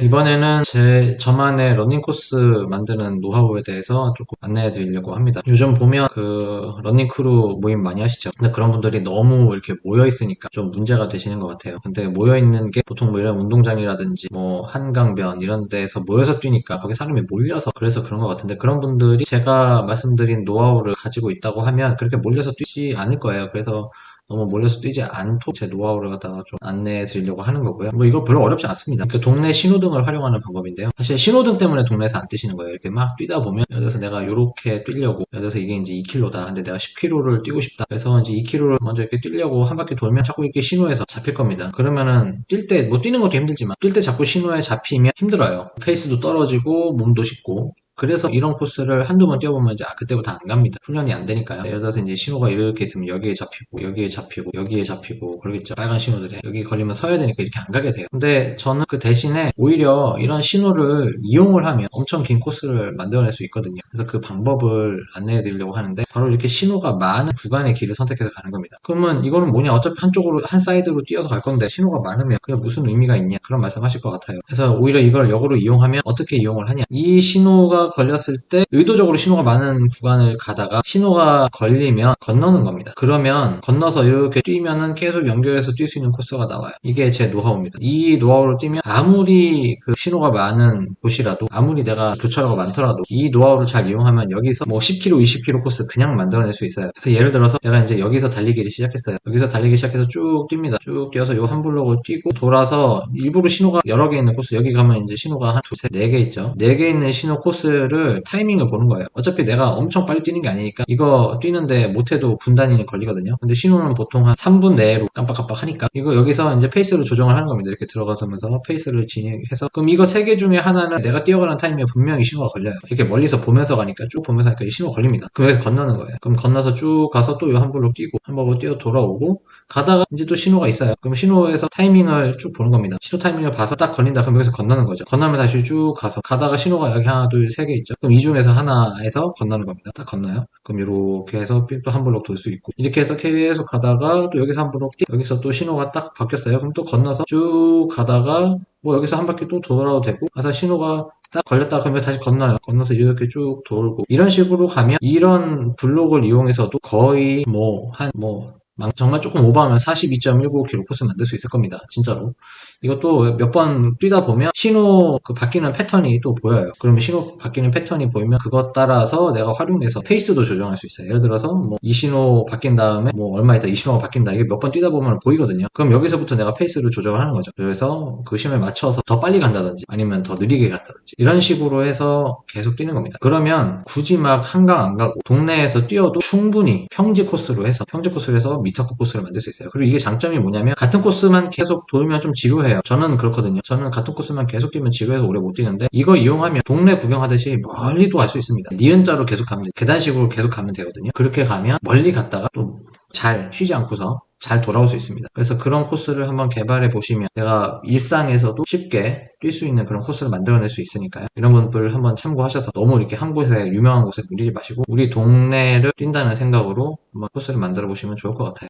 이번에는 제 저만의 러닝 코스 만드는 노하우에 대해서 조금 안내해 드리려고 합니다. 요즘 보면 그 러닝 크루 모임 많이 하시죠. 근데 그런 분들이 너무 이렇게 모여 있으니까 좀 문제가 되시는 것 같아요. 근데 모여 있는 게 보통 뭐 이런 운동장이라든지 뭐 한강변 이런 데서 모여서 뛰니까 거기 사람이 몰려서 그래서 그런 것 같은데 그런 분들이 제가 말씀드린 노하우를 가지고 있다고 하면 그렇게 몰려서 뛰지 않을 거예요. 그래서 너무 몰려서 뛰지 않도록 제 노하우를 갖다가 좀 안내해 드리려고 하는 거고요. 뭐 이거 별로 어렵지 않습니다. 그 동네 신호등을 활용하는 방법인데요. 사실 신호등 때문에 동네에서 안 뛰시는 거예요. 이렇게 막 뛰다 보면 예를 들어서 내가 이렇게 뛰려고 예를 들어서 이게 이제 2km다. 근데 내가 10km를 뛰고 싶다. 그래서 이제 2km를 먼저 이렇게 뛰려고 한 바퀴 돌면 자꾸 이렇게 신호에서 잡힐 겁니다. 그러면은 뛸 때 뭐 뛰는 것도 힘들지만 뛸 때 자꾸 신호에 잡히면 힘들어요. 페이스도 떨어지고 몸도 식고 그래서 이런 코스를 한두 번 뛰어보면 이제 아, 그때부터 안 갑니다. 훈련이 안 되니까요. 들어서 이제 신호가 이렇게 있으면 여기에 잡히고 여기에 잡히고 여기에 잡히고 그러겠죠. 빨간 신호들이 여기 걸리면 서야 되니까 이렇게 안 가게 돼요. 근데 저는 그 대신에 오히려 이런 신호를 이용을 하면 엄청 긴 코스를 만들어낼 수 있거든요. 그래서 그 방법을 안내해 드리려고 하는데 바로 이렇게 신호가 많은 구간의 길을 선택해서 가는 겁니다. 그러면 이거는 뭐냐 어차피 한쪽으로 한 사이드로 뛰어서 갈 건데 신호가 많으면 그게 무슨 의미가 있냐 그런 말씀 하실 것 같아요. 그래서 오히려 이걸 역으로 이용하면 어떻게 이용을 하냐 이 신호가 걸렸을 때 의도적으로 신호가 많은 구간을 가다가 신호가 걸리면 건너는 겁니다. 그러면 건너서 이렇게 뛰면은 계속 연결해서 뛸 수 있는 코스가 나와요. 이게 제 노하우입니다. 이 노하우를 뛰면 아무리 그 신호가 많은 곳이라도 아무리 내가 교차로가 많더라도 이 노하우를 잘 이용하면 여기서 뭐 10km, 20km 코스 그냥 만들어낼 수 있어요. 그래서 예를 들어서 내가 이제 여기서 달리기를 시작했어요. 여기서 달리기 시작해서 쭉 뜁니다. 쭉 뛰어서 요 한 블록을 뛰고 돌아서 일부러 신호가 여러 개 있는 코스 여기 가면 이제 신호가 한 두세 네 개 있죠. 네 개 있는 신호 코스 를 타이밍을 보는 거예요. 어차피 내가 엄청 빨리 뛰는 게 아니니까 이거 뛰는데 못해도 분단위는 걸리거든요. 근데 신호는 보통 한 3분 내로 깜빡깜빡 하니까 이거 여기서 이제 페이스를 조정을 하는 겁니다. 이렇게 들어가면서 페이스를 진행해서 그럼 이거 세 개 중에 하나는 내가 뛰어가는 타이밍에 분명히 신호가 걸려요. 이렇게 멀리서 보면서 가니까 쭉 보면서 하니까 이 신호가 걸립니다. 그럼 여기서 건너는 거예요. 그럼 건너서 쭉 가서 또요한 블록 뛰고 한 번을 뛰어 돌아오고 가다가 이제 또 신호가 있어요. 그럼 신호에서 타이밍을 쭉 보는 겁니다. 신호 타이밍을 봐서 딱 걸린다. 그럼 여기서 건너는 거죠. 건너면 다시 쭉 가서 가다가 신호가 여기 하나, 둘, 세개 있죠. 그럼 이 중에서 하나에서 건너는 겁니다. 딱 건너요. 그럼 이렇게 해서 또 한 블록 돌 수 있고 이렇게 해서 계속 가다가 또 여기서 한 블록 뛰- 여기서 또 신호가 딱 바뀌었어요. 그럼 또 건너서 쭉 가다가 뭐 여기서 한 바퀴 또 돌아도 되고 가서 신호가 딱 걸렸다 그러면 다시 건너요. 건너서 이렇게 쭉 돌고 이런 식으로 가면 이런 블록을 이용해서도 거의 뭐 한뭐 정말 조금 오버하면 42.195km 코스 만들 수 있을 겁니다. 진짜로. 이것도 몇 번 뛰다 보면 신호 그 바뀌는 패턴이 또 보여요. 그러면 신호 바뀌는 패턴이 보이면 그것 따라서 내가 활용해서 페이스도 조정할 수 있어요. 예를 들어서 뭐 이 신호 바뀐 다음에 뭐 얼마 있다 이 신호가 바뀐다 이게 몇 번 뛰다 보면 보이거든요. 그럼 여기서부터 내가 페이스를 조정을 하는 거죠. 그래서 그 신호에 맞춰서 더 빨리 간다든지 아니면 더 느리게 간다든지 이런 식으로 해서 계속 뛰는 겁니다. 그러면 굳이 막 한강 안 가고 동네에서 뛰어도 충분히 평지 코스로 해서 평지 코스로 해서 미터급 코스를 만들 수 있어요. 그리고 이게 장점이 뭐냐면 같은 코스만 계속 돌면 좀 지루해요. 저는 그렇거든요. 저는 같은 코스만 계속 뛰면 지루해서 오래 못 뛰는데 이거 이용하면 동네 구경하듯이 멀리도 갈 수 있습니다. 니은자로 계속 가면 돼요. 계단식으로 계속 가면 되거든요. 그렇게 가면 멀리 갔다가 또 잘 쉬지 않고서 잘 돌아올 수 있습니다. 그래서 그런 코스를 한번 개발해 보시면 내가 일상에서도 쉽게 뛸 수 있는 그런 코스를 만들어낼 수 있으니까요. 이런 분들 한번 참고하셔서 너무 이렇게 한 곳에 유명한 곳에 밀리지 마시고 우리 동네를 뛴다는 생각으로 한번 코스를 만들어 보시면 좋을 것 같아요.